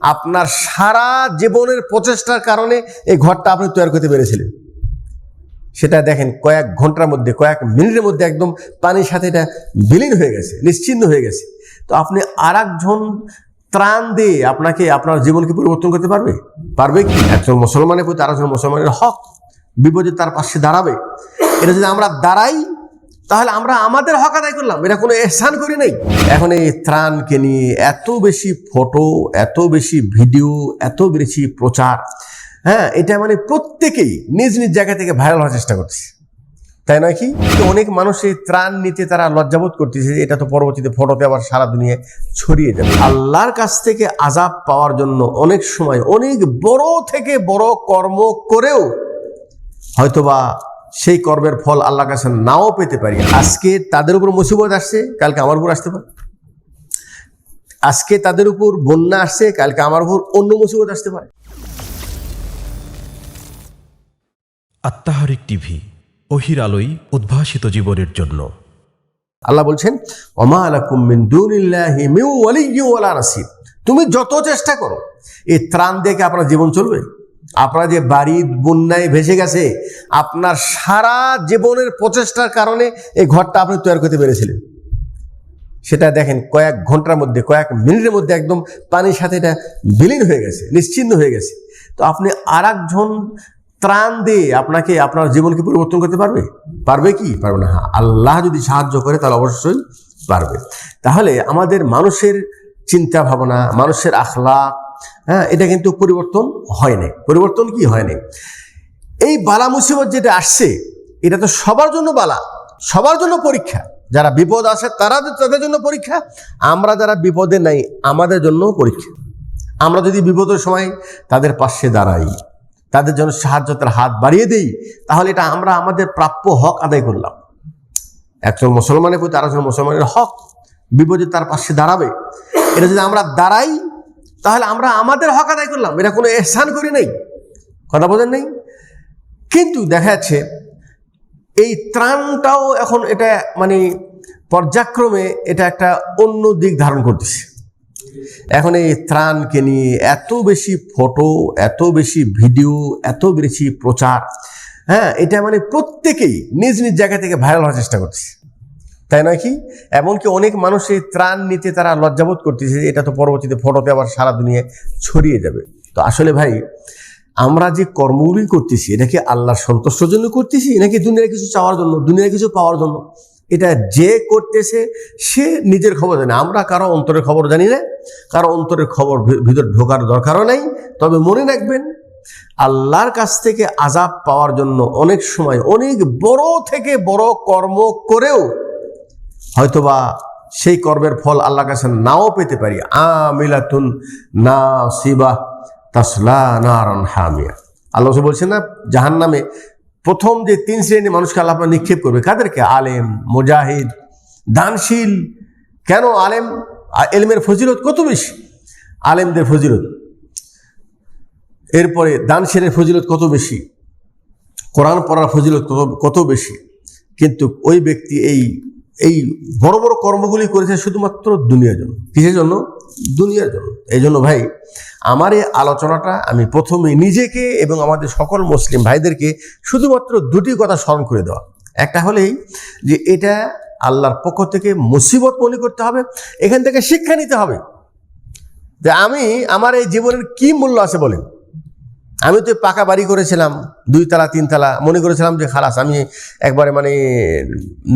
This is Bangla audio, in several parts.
আপনার সারা জীবনের প্রচেষ্টার কারণে এই ঘরটা আপনি তৈরি করতে পেরেছিলেন। সেটা দেখেন কয়েক ঘণ্টার মধ্যে, কয়েক মিনিটের মধ্যে একদম পানির সাথে এটা বিলীন হয়ে গেছে, নিশ্চিন্ন হয়ে গেছে। তো আপনি আর একজন ত্রাণ দিয়ে আপনাকে, আপনার জীবনকে পরিবর্তন করতে পারবে? পারবে কি? একজন মুসলমানের প্রতি আরেকজন মুসলমানের হক বিপদে তার পাশে দাঁড়াবে। এটা যদি আমরা দাঁড়াই তাহলে আমরা আমাদের হক আদায় করলাম, এটা কোনো এহসান করি নাই। এখন এই ত্রাণকে নিয়ে এত বেশি ফটো, এত বেশি ভিডিও, এত বেশি প্রচার হ্যাঁ এটা মানে প্রত্যেকেই নিজ নিজ জায়গা থেকে ভাইরাল হওয়ার চেষ্টা করছে। তাই নয় কি? অনেক মানুষ এই ত্রাণ নিতে তারা লজ্জাবোধ করতেছে এটা তো পরবর্তীতে ফটোতে আবার সারা দুনিয়ায় ছড়িয়ে যাবে। আল্লাহর কাছ থেকে আজাব পাওয়ার জন্য অনেক সময় অনেক বড় থেকে বড় কর্ম করেও হয়তোবা সেই কর্মের ফল আল্লাহর কাছে নাও পেতে পারি। আজকে তাদের উপর মুসিবত আসছে কালকে আমার উপর আসতে পারে। আজকে তাদের উপর বন্যা আসছে কালকে আমার উপর অন্য মুসিবত আসতে পারে। আত্মাহারিক টিভি অহির আলোই উদ্ভাসিত জীবনের জন্য। আল্লাহ বলছেন ওমা আলাকুম মিন দুনিল্লাহি মিন ওয়ালিয়্যিন ওয়ালা নাসির। তুমি যত চেষ্টা করো এই ত্রাণ দেখে আপনার জীবন চলবে? আপনার যে বাড়ি বন্যায় ভেসে গেছে, আপনার সারা জীবনের প্রচেষ্টার কারণে এই ঘরটা আপনি তৈরি করতে পেরেছিলেন। সেটা দেখেন কয়েক ঘণ্টার মধ্যে, কয়েক মিনিটের মধ্যে একদম পানির সাথে এটা বিলীন হয়ে গেছে, নিশ্চিন্ন হয়ে গেছে। তো আপনি আর একজন ত্রাণ দিয়ে আপনাকে আপনার জীবনকে পরিবর্তন করতে পারবে? পারবে কি? পারবে না। হ্যাঁ আল্লাহ যদি সাহায্য করে তাহলে অবশ্যই পারবে। তাহলে আমাদের মানুষের চিন্তা ভাবনা, মানুষের আখলাক হ্যাঁ এটা কিন্তু পরিবর্তন হয় নাই। পরিবর্তন কি হয় নাই? এই বালা মুসিবত যেটা আসছে, এটা তো সবার জন্য বালা, সবার জন্য পরীক্ষা। যারা বিপদ আসে তারা তাদের জন্য পরীক্ষা। আমরা যারা বিপদে নাই, আমাদের জন্য পরীক্ষা। আমরা যদি বিপদের সময় তাদের পাশে দাঁড়াই, তাদের জন্য সাহায্য, তার হাত বাড়িয়ে দেই, তাহলে এটা আমরা আমাদের প্রাপ্য হক আদায় করলাম। একজন মুসলমানের প্রতি আরেকজন মুসলমানের হক। বিপদে তার পাশে দাঁড়াবে। এটা যদি আমরা দাঁড়াই তাহলে আমরা আমাদের হক আদায় করলাম। এটা কোনো এহসান করি নাই। কথা বোঝেন নেই? কিন্তু দেখা যাচ্ছে, এই ত্রাণটাও এখন এটা মানে পর্যায়ক্রমে এটা একটা অন্য দিক ধারণ করতেছে। এখন এই ত্রাণকে নিয়ে এত বেশি ফটো, এত বেশি ভিডিও, এত বেশি প্রচার হ্যাঁ এটা মানে প্রত্যেকেই নিজ নিজ জায়গা থেকে ভাইরাল হওয়ার চেষ্টা করছে তাই নয় কি? এমনকি অনেক মানুষ এই ত্রাণ নিতে তারা লজ্জাবোধ করতেছে এটা তো পরবর্তীতে ফটোতে আবার সারা দুনিয়ায় ছড়িয়ে যাবে। তো আসলে ভাই, আমরা যে কর্মগুলি করতেছি, এটা কি আল্লাহর সন্তুষ্টর জন্য করতেছি নাকি দুনিয়ার কিছু চাওয়ার জন্য, দুনিয়ার কিছু পাওয়ার জন্য? এটা যে করতেছে, সে নিজের খবর জানে। আমরা কারও অন্তরের খবর জানি না, কারও অন্তরের খবর ভিতর ঢোকার দরকারও নাই। তবে মনে রাখবেন, আল্লাহর কাছ থেকে আজাব পাওয়ার জন্য অনেক সময় অনেক বড় থেকে বড় কর্ম করেও হয়তোবা সেই কর্মের ফল আল্লাহ কাছে নাও পেতে পারি। আমিলাতুন না সিবা তাসলা নারন হামিয়া। আল্লাহ বলছেন না জাহান নামে প্রথম যে তিন শ্রেণি মানুষকে আল্লাহ নিক্ষেপ করবে, কাদেরকে? আলেম, মুজাহিদ, দানশীল। কেন আলেম? এলমের ফজিলত কত বেশি? আলেমদের ফজিলত। এরপরে দানশীলের ফজিলত কত বেশি? কোরআন পড়ার ফজিলত কত বেশি? কিন্তু ওই ব্যক্তি এই এই বড় বড় কর্মগুলি করেছে শুধুমাত্র দুনিয়ার জন্য। কিসের জন্য? দুনিয়ার জন্য। এই জন্য ভাই, আমার এই আলোচনাটা আমি প্রথমে নিজেকে এবং আমাদের সকল মুসলিম ভাইদেরকে শুধুমাত্র দুটি কথা স্মরণ করে দেওয়া। একটা হলেই যে এটা আল্লাহর পক্ষ থেকে মুসিবত মনে করতে হবে, এখান থেকে শিক্ষা নিতে হবে। যে আমি আমার এই জীবনের কি মূল্য আছে বলেন? আমি তো পাকা বাড়ি করেছিলাম, দুই তালা, তিন তালা। মনে করেছিলাম যে খালাস, আমি একবারে মানে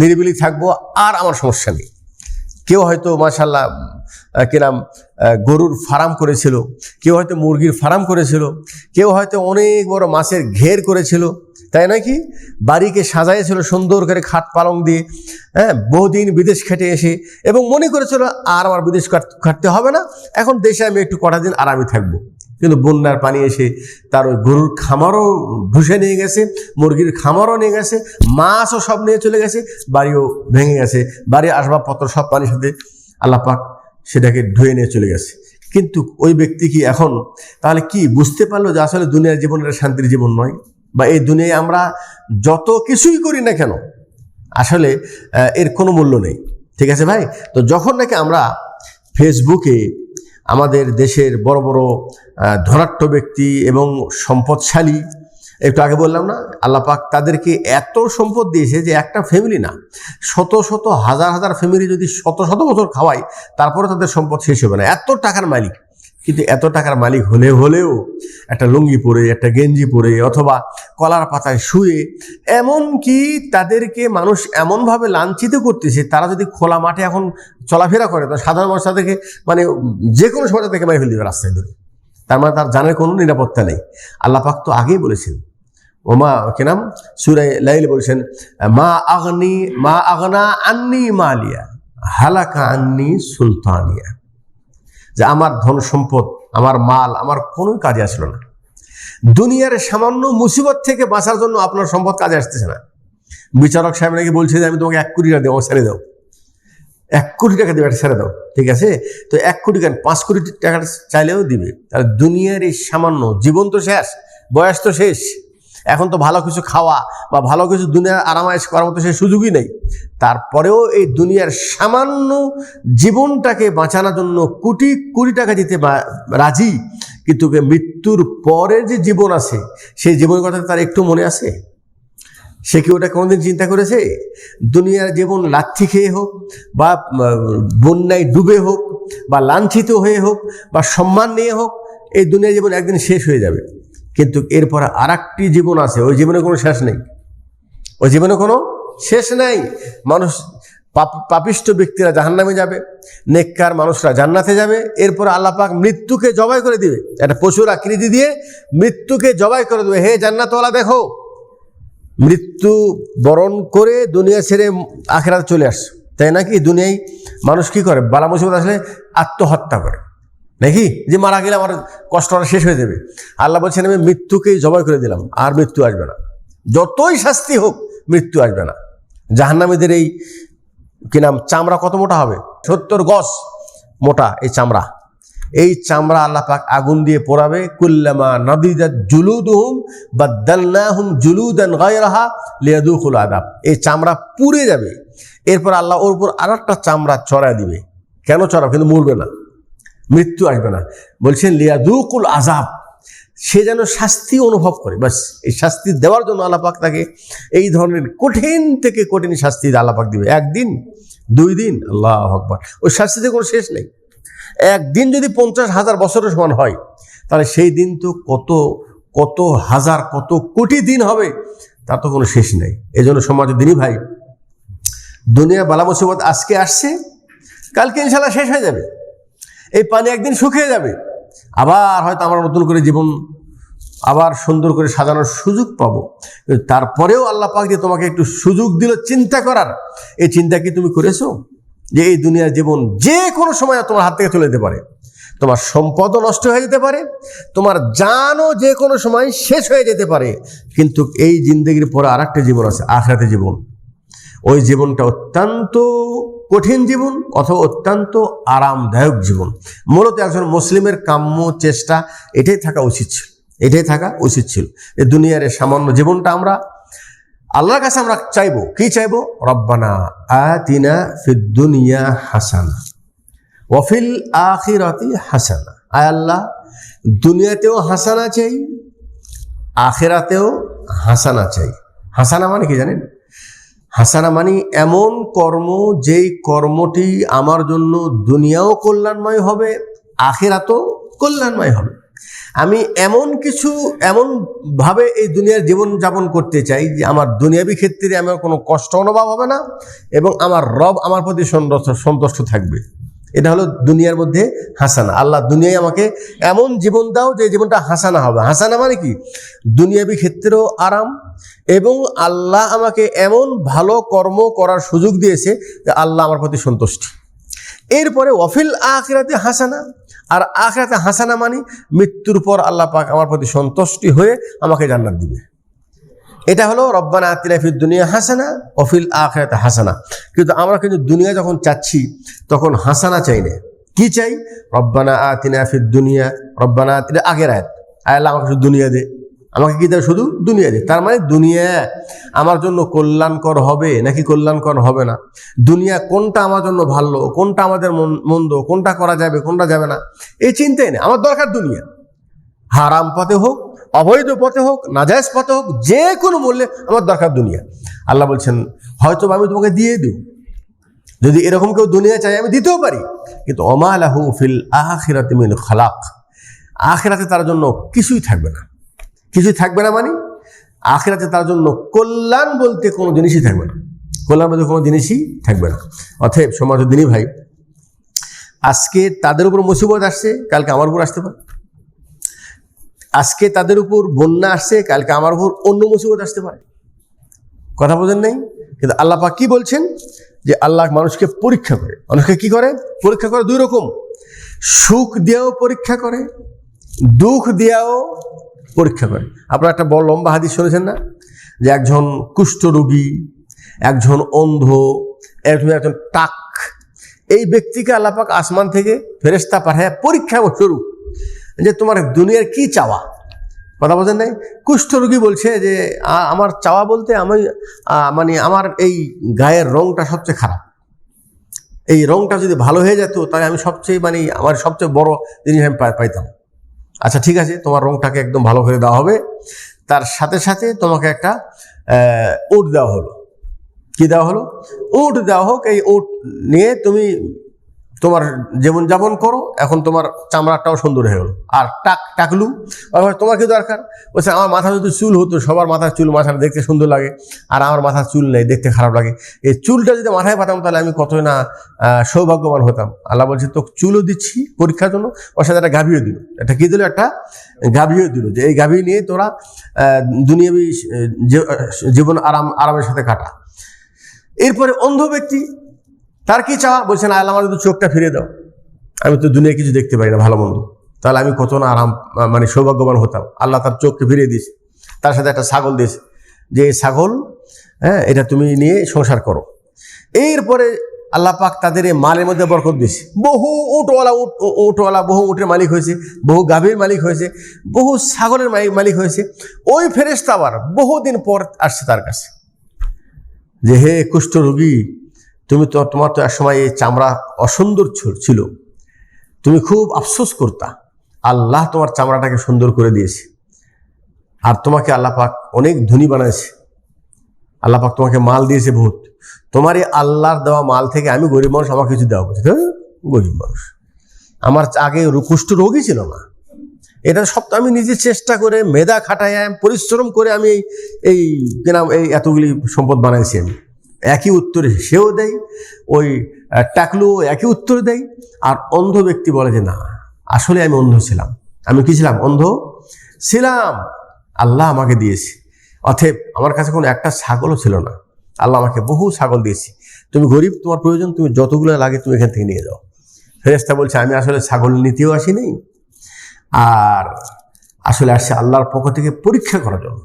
নিরিবিলি থাকব, আর আমার সমস্যা নেই। কেউ হয়তো মাশাল্লাহ কিরাম গরুর ফার্ম করেছিল, কেউ হয়তো মুরগির ফার্ম করেছিল, কেউ হয়তো অনেক বড় মাছের ঘের করেছিল, তাই নাকি বাড়িকে সাজাইছিল সুন্দর করে খাট পালং দিয়ে হ্যাঁ বহুদিন বিদেশ খেটে এসে, এবং মনে করেছিল, আর আমার বিদেশ খাটতে হবে না, এখন দেশে আমি একটু কটা দিন আরামে থাকব। কিন্তু বন্যার পানি এসে তার ওই গরুর খামারও ধুসে নিয়ে গেছে, মুরগির খামারও নিয়ে গেছে, মাছও সব নিয়ে চলে গেছে, বাড়িও ভেঙে গেছে, বাড়ির আসবাবপত্র সব পানির সাথে আল্লাহ পাক সেটাকে ধুয়ে নিয়ে চলে গেছে। কিন্তু ওই ব্যক্তি কি এখন? তাহলে কি বুঝতে পারল যে আসলে দুনিয়ার জীবন এটা শান্তির জীবন নয়? বা এই দুনিয়ায় আমরা যত কিছুই করি না কেন, আসলে এর কোনো মূল্য নেই। ঠিক আছে ভাই? তো যখন নাকি আমরা ফেসবুকে আমাদের দেশের বড় বড় আহ, ব্যক্তি এবং সম্পদশালী একটু আগে বললাম না আল্লাহ পাক তাদেরকে এত সম্পদ দিয়েছে যে একটা ফ্যামিলি না শত শত হাজার হাজার ফ্যামিলি যদি শত শত বছর খাওয়ায় তারপরে তাদের সম্পদ শেষ হবে না। এত টাকার মালিক। কিন্তু এত টাকার মালিক হলে হলেও একটা লুঙ্গি পরে, একটা গেঞ্জি পরে অথবা কলার পাতায় শুয়ে এমনকি তাদেরকে মানুষ এমনভাবে লাঞ্ছিত করতেছে, তারা যদি খোলা মাঠে এখন চলাফেরা করে, তো সাধারণ মানুষ তাদেরকে মানে যে কোনো সময় তাদেরকে মেরে ফেলে দেবে রাস্তায় ধরে। তার মানে তার জানের কোনো নিরাপত্তা নেই। আল্লাহ পাক তো আগেই বলেছেন, ওমা কি নাম? সুরাই লাইল বলছেন, মা আগনি, মা আগনা আন্নি মালিয়া, হালাকা আন্নি সুলতানিয়া। যে আমার ধন সম্পদ, আমার মাল, আমার কোনো কাজে আসলো না। দুনিয়ার সামান্য মুসিবত থেকে বাঁচার জন্য আপনার সম্পদ কাজে আসতেছে না। বিচারক সাহেব নাকি বলছে যে, আমি তোমাকে এক কোটি টাকা দেবো ছেড়ে দাও। এক কোটি টাকা দেবে এটা ছেড়ে দাও। ঠিক আছে? তো এক কোটি কেন? পাঁচ কোটি টাকা চাইলেও দিবে। তাহলে দুনিয়ার এই সামান্য জীবন তো শেষ, বয়স তো শেষ। এখন তো ভালো কিছু খাওয়া বা ভালো কিছু দুনিয়ার আরামায়েশ করার মতো সে সুযোগই নেই। তারপরেও এই দুনিয়ার সামান্য জীবনটাকে বাঁচানোর জন্য কোটি কোটি টাকা দিতে রাজি, কিন্তু মৃত্যুর পরের যে জীবন আছে, সেই জীবনের কথা তার একটু মনে আছে? সে কি ওটা কোনোদিন চিন্তা করেছে? দুনিয়ার জীবন লাথি খেয়ে হোক বা বন্যায় ডুবে হোক বা লাঞ্ছিত হয়ে হোক বা সম্মান নিয়ে হোক, এই দুনিয়ার জীবন একদিন শেষ হয়ে যাবে। কিন্তু এরপরে আর একটি জীবন আছে, ওই জীবনে কোনো শেষ নেই। ওই জীবনে কোনো শেষ নেই। মানুষ, পাপ- পাপিষ্ট ব্যক্তিরা জাহান্নামে যাবে, নেককার মানুষরা জান্নাতে যাবে, এরপর আল্লাহ পাক মৃত্যুকে জবাই করে দিবে। একটা পশুর আকৃতি দিয়ে মৃত্যুকে জবাই করে দেবে। হে জান্নাতওয়ালা, দেখো, মৃত্যু বরণ করে দুনিয়া ছেড়ে আখেরাতে চলে আসছে। তাই নাকি দুনিয়ায় মানুষ কি করে? বালা মুসিবত আসলে আত্মহত্যা করে। নাকি? যে মারা গেলে আমার কষ্টটা শেষ হয়ে যাবে। আল্লাহ বলছেন, আমি মৃত্যুকেই জবাই করে দিলাম, আর মৃত্যু আসবে না। যতই শাস্তি হোক, মৃত্যু আসবে না। জাহান্নামীদের এই, কি নাম, চামড়া কত মোটা হবে? সত্তর গজ মোটা এই চামড়া। এই চামড়া আল্লাহ পাক আগুন দিয়ে পোড়াবে। কুল্লামা নদীদাত জুলুদুহুম, বাদ্দালনাহুম জুলুদান গায়রাহা লিয়াদুকুল আদাব এই চামড়া পুড়ে যাবে। এরপর আল্লাহ ওর উপর আর একটা চামড়া চড়ায় দিবে। কেন চড়াবে কিন্তু মরবে না। মৃত্যু আসবে না। বলছেন, লিয়াদুকুল আজাব সে যেন শাস্তি অনুভব করে। বাস, এই শাস্তি দেওয়ার জন্য আলাপাক তাকে এই ধরনের কঠিন থেকে কঠিন শাস্তি আলাপাক দিবে। একদিন, দুই দিন, আল্লাহ আকবর। ওই শাস্তিতে কোনো শেষ নেই। একদিন যদি পঞ্চাশ হাজার বছরের সমান হয়, তাহলে সেই দিন তো কত কত হাজার, কত কোটি দিন হবে তার তো কোনো শেষ নেই। এই জন্য সমাজের দিনই ভাই দুনিয়া বালা মুসিবত আজকে আসছে, কালকে ইনশাল্লাহ শেষ হয়ে যাবে। এই পানি একদিন শুকিয়ে যাবে। আবার হয়তো আমরা নতুন করে জীবন আবার সুন্দর করে সাজানোর সুযোগ পাবো। তারপরেও আল্লাহ পাক যে তোমাকে একটু সুযোগ দিল চিন্তা করার, এই চিন্তা কি তুমি করেছ? যে এই দুনিয়ার জীবন যে কোনো সময় তোমার হাত থেকে চলে যেতে পারে। তোমার সম্পদও নষ্ট হয়ে যেতে পারে, তোমার জানও যে কোনো সময় শেষ হয়ে যেতে পারে। কিন্তু এই জিন্দগির পরে আর একটা জীবন আছে, আখরাতে জীবন। ওই জীবনটা অত্যন্ত কঠিন জীবন অথবা অত্যন্ত আরামদায়ক জীবন। মূলত একজন মুসলিমের কাম্য চেষ্টা এটাই থাকা উচিত ছিল। এটাই থাকা উচিত ছিল। এই দুনিয়ার সামান্য জীবনটা আমরা আল্লাহর কাছে আমরা চাইব। কি চাইব? রব্বানা আতিনা ফিদ দুনিয়া হাসানা ওয়াফিল আখিরাতি হাসানা। আয় আল্লাহ, দুনিয়াতেও হাসানা চাই, আখেরাতেও হাসানা চাই। হাসানা মানে কি জানেন? হাসানা মানে এমন কর্ম, যেই কর্মটি আমার জন্য দুনিয়াও কল্যাণময় হবে, আখেরাতও কল্যাণময় হবে। আমি এমন কিছু এমনভাবে এই দুনিয়ার জীবন যাপন করতে চাই, যে আমার দুনিয়াবি ক্ষেত্রে আমার কোনো কষ্ট, অনুভব হবে না, এবং আমার রব আমার প্রতি সন্তুষ্ট সন্তুষ্ট থাকবে। এটা হলো দুনিয়ার মধ্যে হাসানা। আল্লাহ দুনিয়ায় আমাকে এমন জীবন দাও যে জীবনটা হাসানা হবে। হাসানা মানে কি? দুনিয়াবি ক্ষেত্রেও আরাম এবং আল্লাহ আমাকে এমন ভালো কর্ম করার সুযোগ দিয়েছে যে আল্লাহ আমার প্রতি সন্তুষ্টি। এরপরে অফিল আখরাতে হাসানা। আর আখরাতে হাসানা মানে মৃত্যুর পর আল্লাহ পাক আমার প্রতি সন্তুষ্টি হয়ে আমাকে জান্নাত দিবে। এটা হলো রব্বানা আতিনা ফিদ দুনিয়া হাসানা অফিল আখরাতে হাসানা। কিন্তু আমরা কিন্তু দুনিয়া যখন চাচ্ছি, তখন হাসানা চাই না। কি চাই? রব্বানা আতিনা ফির দুনিয়া, রব্বানা আতিনা আগের আয়াত আয়াল্লাহ আমাকে শুধু দুনিয়া দে। আমাকে কি দেয় শুধু দুনিয়া দে। তার মানে দুনিয়া আমার জন্য কল্যাণকর হবে নাকি কল্যাণকর হবে না? দুনিয়া কোনটা আমার জন্য ভালো, কোনটা আমাদের মন- মন্দ, কোনটা করা যাবে, কোনটা যাবে না? এই চিন্তাই নেই। আমার দরকার দুনিয়া। হারাম পথে হোক অবৈধ পথে হোক, নাজায়জ পথে হোক, যে কোনো মূল্যে আমার দরকার দুনিয়া। আল্লাহ বলছেন হয়তো আমি তোমাকে দিয়ে দিই যদি এরকম কেউ দুনিয়া চাই আমি দিতেও পারি। কিন্তু অমালাহু ফিল আখিরাতে মিন খালাক। আখিরাতে তার জন্য কিছুই থাকবে না। কিছুই থাকবে না মানে আখিরাতে তার জন্য কল্যাণ বলতে কোনো জিনিসই থাকবে না। কল্যাণ বলতে কোনো জিনিসই থাকবে না। অতএব সমাজ দিনই ভাই, আজকে তাদের উপর মুসিবত আসছে, কালকে আমার উপর আসতে পারে। আজকে তাদের উপর বন্যা আসছে, কালকে আমার উপর অন্য মুসিবত আসতে পারে। কথা বোঝেন নেই? কিন্তু আল্লাহ পাক কি বলছেন? যে আল্লাহ মানুষকে পরীক্ষা করে। মানুষকে কি করে? পরীক্ষা করে দুই রকম। সুখ দিয়েও পরীক্ষা করে, দুঃখ দিয়েও পরীক্ষা করে। আপনারা একটা বড় লম্বা হাদিস শুনেছেন না? যে একজন কুষ্ঠরোগী একজন অন্ধ একজন একজন টাক, এই ব্যক্তিকে আল্লাপাক আসমান থেকে ফেরেস্তা পাঠায় পরীক্ষা স্বরূপ যে তোমার দুনিয়ার কি চাওয়া? কথা বলছেন নাই? কুষ্ঠরোগী বলছে যে আমার চাওয়া বলতে আমি মানে আমার এই গায়ের রংটা সবচেয়ে খারাপ। এই রংটা যদি ভালো হয়ে যেত, তাহলে আমি সবচেয়ে মানে আমার সবচেয়ে বড় জিনিস আমি পাইতাম। আচ্ছা ঠিক আছে, তোমার রংটাকে একদম ভালো করে দেওয়া হবে। তার সাথে সাথে তোমাকে একটা উট দেওয়া হলো। কি দেওয়া হলো? উট দেওয়া হোক, এই উট নিয়ে তুমি তোমার জীবন যাপন করো, এখন তোমার চামড়াটাও সুন্দর হয়ে গেলো। আর টাক, টাকলু তোমার কি দরকার? বলছে, আমার মাথা যদি চুল হতো, সবার মাথার চুল মাথাটা দেখতে সুন্দর লাগে, আর আমার মাথার চুল নেই, দেখতে খারাপ লাগে। এই চুলটা যদি মাথায় পাতাম, তাহলে আমি কতই না সৌভাগ্যবান হতাম। আল্লাহ বলছে তো চুলও দিচ্ছি পরীক্ষার জন্য, ওর সাথে একটা গাভীও দিল একটা কি দিল? একটা গাভীও দিল, যে এই গাভী নিয়ে তোরা দুনিয়াবি জীবন আরাম, আরামের সাথে কাটা। এরপরে অন্ধ ব্যক্তি তার কি চাওয়া? বলছেন আল্লাহ আমার যদি চোখটা ফিরে দাও। আমি তো দুনিয়া কিছু দেখতে পারি না, ভালো মন্দ। তাহলে আমি কত না আরাম মানে সৌভাগ্যবান হতাম। আল্লাহ তার চোখকে ফিরিয়ে দিয়েছে। তার সাথে একটা ছাগল দিয়েছে। যে ছাগল হ্যাঁ এটা তুমি নিয়ে সংসার করো। এরপরে আল্লাহ পাক তাদের এই মালের মধ্যে বরকত দিয়েছে। বহু উটওয়ালা, উট, উটওয়ালা, বহু উটের মালিক হয়েছে, বহু গাভীর মালিক হয়েছে, বহু ছাগলের মালিক মালিক হয়েছে। ওই ফেরেস্তা আবার বহুদিন পর আসছে তার কাছে। যে হে কুষ্ঠ রোগী তুমি তো তোমার তো একসময় এই চামড়া অসুন্দর ছিল- তুমি খুব আফসোস করতা। আল্লাহ তোমার চামড়াটাকে সুন্দর করে দিয়েছে। আর তোমাকে আল্লাহ পাক অনেক ধনী বানাইছে। আল্লাহ পাক তোমাকে মাল দিয়েছে বহুত। তোমার এই আল্লাহর দেওয়া মাল থেকে আমি গরিব মানুষ আমাকে কিছু দেওয়া বলছি গরিব মানুষ। আমার আগে কুষ্ঠ রোগই ছিল না। এটা সব তো আমি নিজে চেষ্টা করে, মেধা খাটাই পরিশ্রম করে আমি এই কিনা এই এতগুলি সম্পদ বানাইছি আমি। একই উত্তরে সেও দেয়, ওই টাকলু একই উত্তর দেয়, আর অন্ধ ব্যক্তি বলে যে না, আসলে আমি অন্ধ ছিলাম। আমি কি ছিলাম? অন্ধ? ছিলাম। আল্লাহ আমাকে দিয়েছে। অথব আমার কাছে কোনো একটা ছাগলও ছিল না। আল্লাহ আমাকে বহু ছাগল দিয়েছি। তুমি গরিব, তোমার প্রয়োজন, তুমি যতগুলো লাগে তুমি এখান থেকে নিয়ে যাও। ফেরেস্তা বলছে, আমি আসলে ছাগল নিতেও আসি নাই আর আসলে আসছে আল্লাহর পক্ষ থেকে পরীক্ষা করার জন্য।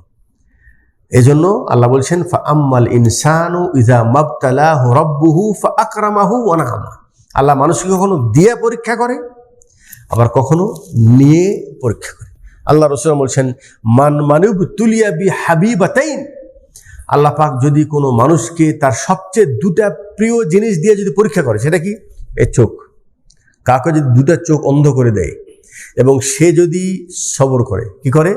এজন্য আল্লাহ বলছেন আম্মাল ইনসানু ইজা মাবতালাহু রব্বুহু আকরামাহু ওয়ানাহামা আল্লাহ মানুষকে কখনো দিয়ে পরীক্ষা করে, আবার কখনো নিয়ে পরীক্ষা করে। আল্লাহ রসুল বলছেন, মান মানুব তুলিয়া বি হাবিবাতাইন আল্লাহ পাক যদি কোনো মানুষকে তার সবচেয়ে দুটা প্রিয় জিনিস দিয়ে যদি পরীক্ষা করে, সেটা কি? এ চোখ। কাউকে যদি দুটা চোখ অন্ধ করে দেয়, এবং সে যদি সবর করে, কি করে?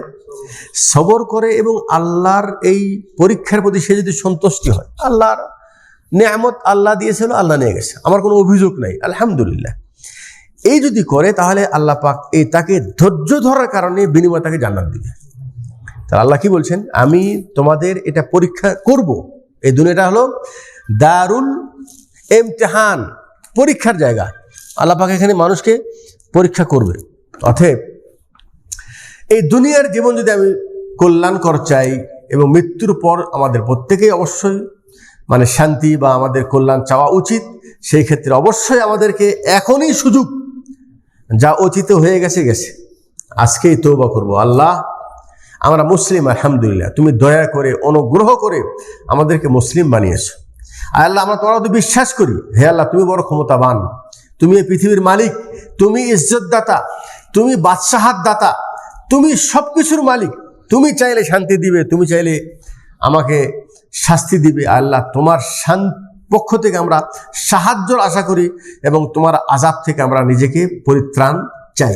সবর করে এবং আল্লাহর এই পরীক্ষার প্রতি সে যদি সন্তুষ্টি হয়, আল্লাহর নেয়ামত আল্লাহ দিয়েছিল, আল্লাহ নিয়ে গেছে। আমার কোনো অভিযোগ নাই, আলহামদুলিল্লাহ। এই যদি করে, তাহলে আল্লাহ পাক এই তাকে ধৈর্য ধরার কারণে বিনিময় তাকে জান্নাত দিবে। তাহলে আল্লাহ কি বলছেন? আমি তোমাদের এটা পরীক্ষা করব। এই দুনিয়াটা হলো দারুল এমতেহান পরীক্ষার জায়গা। আল্লাহ পাক এখানে মানুষকে পরীক্ষা করবে। অতএব এই দুনিয়ার জীবন যদি আমি কল্যাণকর চাই এবং মৃত্যুর পর আমাদের প্রত্যেকেই অবশ্যই মানে শান্তি বা আমাদের কল্যাণ চাওয়া উচিত, সেই ক্ষেত্রে অবশ্যই আমাদেরকে এখনই সুযোগ, যা অতীতে হয়ে গেছে গেছে। আজকেই তৌবা করব। আল্লাহ, আমরা মুসলিম, আলহামদুলিল্লাহ, তুমি দয়া করে, অনুগ্রহ করে আমাদেরকে মুসলিম বানিয়েছো। আল্লাহ, আমরা তোমার তো বিশ্বাস করি। হে আল্লাহ, তুমি বড় ক্ষমতাবান। তুমি এই পৃথিবীর মালিক। তুমি ইজ্জতদাতা। তুমি বাদশাহাত দাতা তুমি সব কিছুর মালিক। তুমি চাইলে শান্তি দিবে, তুমি চাইলে আমাকে শাস্তি দিবে। আল্লাহ তোমার শান পক্ষ থেকে আমরা সাহায্যর আশা করি এবং তোমার আজাব থেকে আমরা নিজেকে পরিত্রাণ চাই।